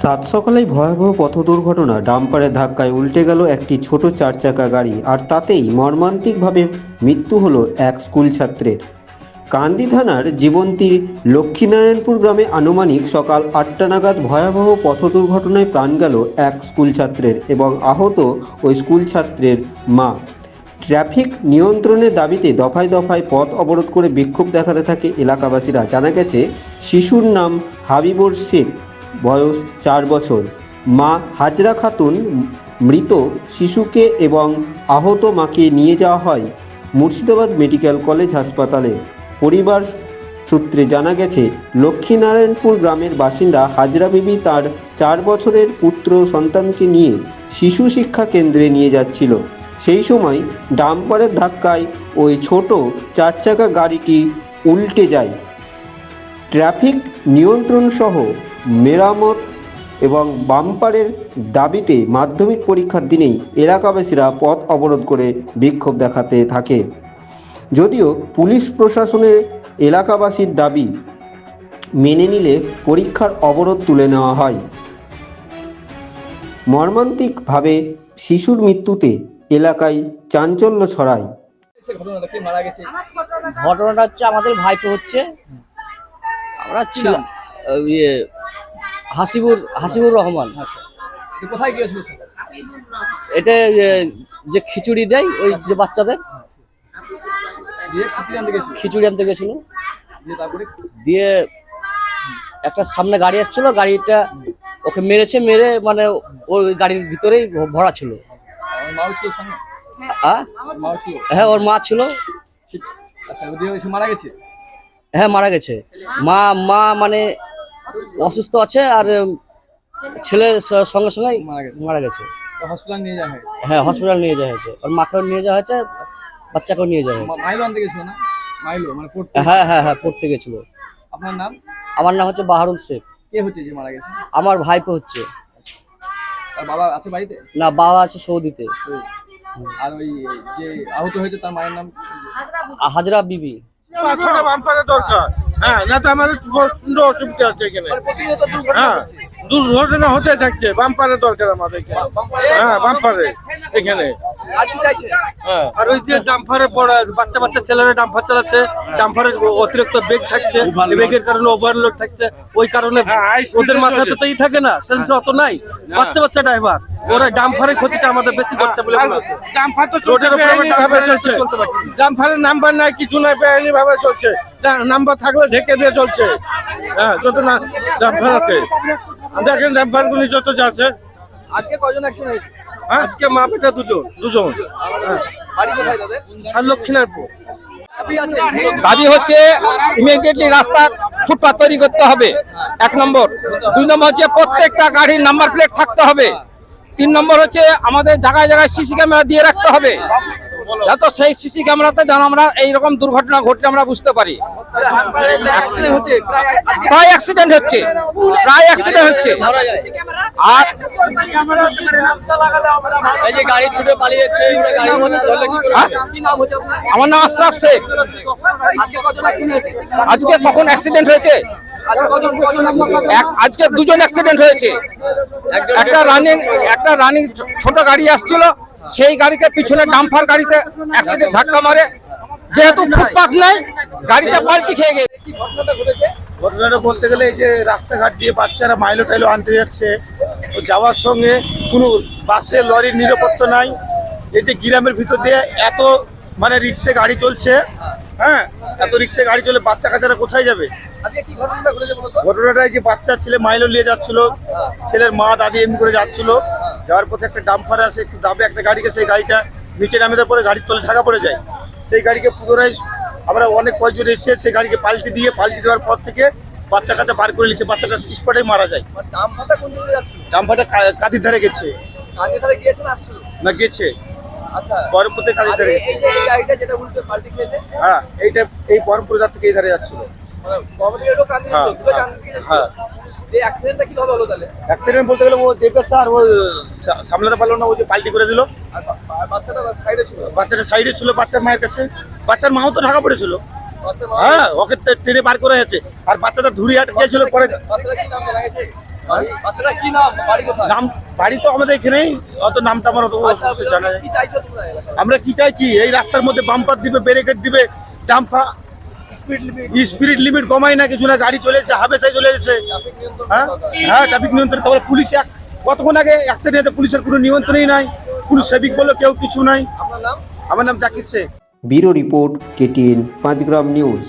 সাত সকালেই ভয়াবহ পথ দুর্ঘটনা ডাম্পারের ধাক্কায় উল্টে গেল একটি ছোট চার চাকা গাড়ি, আর তাতেই মর্মান্তিকভাবে মৃত্যু হলো এক স্কুল ছাত্রের। কান্দি থানার জীবন্তী লক্ষ্মীনারায়ণপুর গ্রামে আনুমানিক সকাল আটটা নাগাদ ভয়াবহ পথ দুর্ঘটনায় প্রাণ গেল এক স্কুল ছাত্রের এবং আহত ওই স্কুল ছাত্রের মা। ট্রাফিক নিয়ন্ত্রণের দাবিতে দফায় দফায় পথ অবরোধ করে বিক্ষোভ দেখাতে থাকে এলাকাবাসীরা। জানা গেছে, শিশুর নাম হাবিবুর শেখ। বয়স চার বছর। মা হাজরা খাতুন মৃত শিশুকে এবং আহত মাকে নিয়ে যাওয়া হয় মুর্শিদাবাদ মেডিকেল কলেজ হাসপাতালে। পরিবার সূত্রে জানা গেছে, লক্ষ্মীনারায়ণপুর গ্রামের বাসিন্দা হাজরা বিবি তার চার বছরের পুত্র সন্তানকে নিয়ে শিশু শিক্ষা কেন্দ্রে নিয়ে যাচ্ছিল। সেই সময় ডাম্পারের ধাক্কায় ওই ছোট চার চাকা গাড়িটি উল্টে যায়। ট্রাফিক নিয়ন্ত্রণ সহ মেরামত এবং বাম্পারের দাবিতে মাধ্যমিক পরীক্ষার দিনেই এলাকাবাসীরা পথ অবরোধ করে বিক্ষোভ দেখাতে থাকে। যদিও পুলিশ প্রশাসনের এলাকাবাসীর দাবি মেনে নিলে পরীক্ষার অবরোধ তুলে নেওয়া হয়। মর্মান্তিকভাবে শিশুর মৃত্যুতে এলাকায় চাঞ্চল্য ছড়ায়। ঘটনাটা কি মারা গেছে? ঘটনাটা হচ্ছে আমাদের ভাইপো হচ্ছে। আমরা ছিলাম ইয়ে হাসিবুর হাসিবুর রহমান। কোথায় গিয়েছিল এটা যে খিচুড়ি দেয় ওই যে বাচ্চাদের। খিচুড়ি আনতে গেছিল? দিয়ে একটা সামনে গাড়ি আসছিল গাড়িটা ওকে মেরেছে মেরে মানে ওর গাড়ির ভিতরেই ভরা ছিল। হ্যাঁ ওর মা ছিল। আচ্ছা হ্যাঁ মারা গেছে। মা মা মানে অসুস্থ? আছে আর উম, ছেলে সঙ্গে সঙ্গে মারা গেছে। মারা গেছে। হসপিটাল নিয়ে যাওয়া হয় হ্যাঁ হসপিটাল নিয়ে যাওয়া হয়েছে। ওর মাকেও নিয়ে যাওয়া হয়েছে বাচ্চাকেও নিয়ে যাওয়া হয়েছে। না? মাইলো মানে পড়তে হ্যাঁ হ্যাঁ হ্যাঁ পড়তে গেছিল। আপনার নাম? আমার নাম হচ্ছে বাহারুল শেখ। কে হচ্ছে যে মারা গেছে? আমার ভাইপো হচ্ছে। আর বাবা আছে বাড়িতে? না বাবা আছে সৌদিতে। আর ওই যে আহত হয়েছে তার মায়ের নাম? হাজরা বিবি। বাম্পারের দরকার। হ্যাঁ না তো আমাদের প্রচণ্ড অসুবিধা হচ্ছে এখানে। হ্যাঁ দুর্ঘটনা হতে থাকছে দরকার আমাদের হ্যাঁ বাম্পারে এখানে। আর হ্যাঁ আর ওই যে ডাম্পারে বাচ্চা বাচ্চা ছেলেরা ডাম্পার চালাচ্ছে ডাম্পারের অতিরিক্ত বেগ থাকছে বেগের কারণে ওভারলোড থাকছে ওই কারণে ওদের মাথাতে তো থাকে না সেন্স অত নাই। বাচ্চা বাচ্চা ড্রাইভার ওরা ডাম্পারের ক্ষতিটা আমাদের বেশি করছে বলে হচ্ছে। ডাম্পার তো রোডের উপরে চলছে ডাম্পারের নাম্বার নাই কিছু নাই বেআইনি ভাবে চলছে। নাম্বার থাকলে ঢেকে দিয়ে চলছে। হ্যাঁ যত না ডাম্পার আছে। দেখেন ডাম্পার গুলি যত যাচ্ছে আজকে হয়েছে? হ্যাঁ, আজকে মা বেটা দুজন। দুজন। হ্যাঁ। বাড়ি কোথায় তাদের? আর লক্ষ্মীনারায়ণপুর দাবি হচ্ছে ইমিডিয়েটলি রাস্তা ফুটপাত তৈরি করতে হবে। এক নম্বর। দুই নম্বর হচ্ছে প্রত্যেকটা গাড়ির নাম্বার প্লেট থাকতে হবে। তিন নম্বর হচ্ছে আমাদের জায়গায় জায়গায় সিসি ক্যামেরা দিয়ে রাখতে হবে। যাতে সেই সিসি ক্যামেরাতে যেন আমরা এইরকম দুর্ঘটনা ঘটলে আমরা বুঝতে পারি। প্রায় অ্যাক্সিডেন্ট হচ্ছে প্রায় অ্যাক্সিডেন্ট হচ্ছে। আর হ্যাঁ? আমার নাম আশরাফ শেখ। আজকে কখন অ্যাক্সিডেন্ট হয়েছে? আজকে দুজন অ্যাক্সিডেন্ট হয়েছে। একটা রানিং একটা রানিং ছোট গাড়ি আসছিল সেই গাড়িকে পিছনে ডাম্পার গাড়িতে অ্যাক্সিডেন্ট ধাক্কা মারে। যেহেতু ফুটপাথ নেই গাড়িটা পাল্টি খেয়ে গেছে। ঘটনাটা বলতে গেলে এই যে রাস্তাঘাট দিয়ে বাচ্চারা মাইলো টাইলো আনতে যাচ্ছে যাওয়ার সঙ্গে কোনো বাসে লরির নিরাপত্তা নাই। এই যে গ্রামের ভিতর দিয়ে এত মানে রিক্সে গাড়ি চলছে হ্যাঁ? এত রিক্সে গাড়ি চলে বাচ্চা কাচ্চারা কোথায় যাবে? ঘটনাটা এই যে বাচ্চা ছেলে মাইলো নিয়ে যাচ্ছিল ছেলের মা দাদি এমনি করে যাচ্ছিল। যাওয়ার পথে একটা ডাম্পার আসে একটু দাবে একটা গাড়িকে সেই গাড়িটা নিচে নামে দেওয়ার পরে গাড়ির তলে ঢাকা পড়ে যায়। সেই গাড়িকে পুনরায় আমরা অনেক কয়েকজন এসে সেই গাড়িকে পাল্টি দিয়ে পাল্টি দেওয়ার পর থেকে বাচ্চা কাচ্চা বার করে নিচ্ছে বাচ্চাটা স্পটেই মারা যায়। ডাম্পারটা কাঁদির ধারে গেছে। না গেছে। আচ্ছা। ধারে গেছে। হ্যাঁ এইটা এই বহরমপুর ধার থেকে এই ধারে যাচ্ছিল। মানে হ্যাঁ, হ্যাঁ, হ্যাঁ। অ্যাক্সিডেন্ট বলতে গেলে ও দেখেছে আর ও সামলাতে পারল না ও যে পাল্টি করে দিল। বাচ্চাটা সাইডে ছিল? বাচ্চার মায়ের কাছে। বাচ্চার মাও তো ঢাকা পড়েছিল। হ্যাঁ ওকে টে- টেনে বার করে যাচ্ছে আর বাচ্চাটা ধুরি হাট গিয়েছিল পরে। নাম কি নাম? বাড়ি তো আমাদের এখানেই। অত নামটা আমার অত আচ্ছা, জানা? আমরা কি চাইছি? এই রাস্তার মধ্যে বাম্পার দিবে ব্যারিকেড দিবে ডাম্পা স্পিড লিমিট কমাই না কিছু না গাড়ি চলে যাচ্ছে হাবেসায় চলে যাচ্ছে হ্যাঁ? হ্যাঁ ট্রাফিক নিয়ন্ত্রণ তারপরে পুলিশ এক কতক্ষণ আগে অ্যাক্সিডেন্টে পুলিশের কোনো নিয়ন্ত্রণই নাই। কোনো সেবিক বলো কেউ কিছু নাই। আপনার নাম? আমার নাম Zakir Sheikh. Bureau report KTN Panchgram news.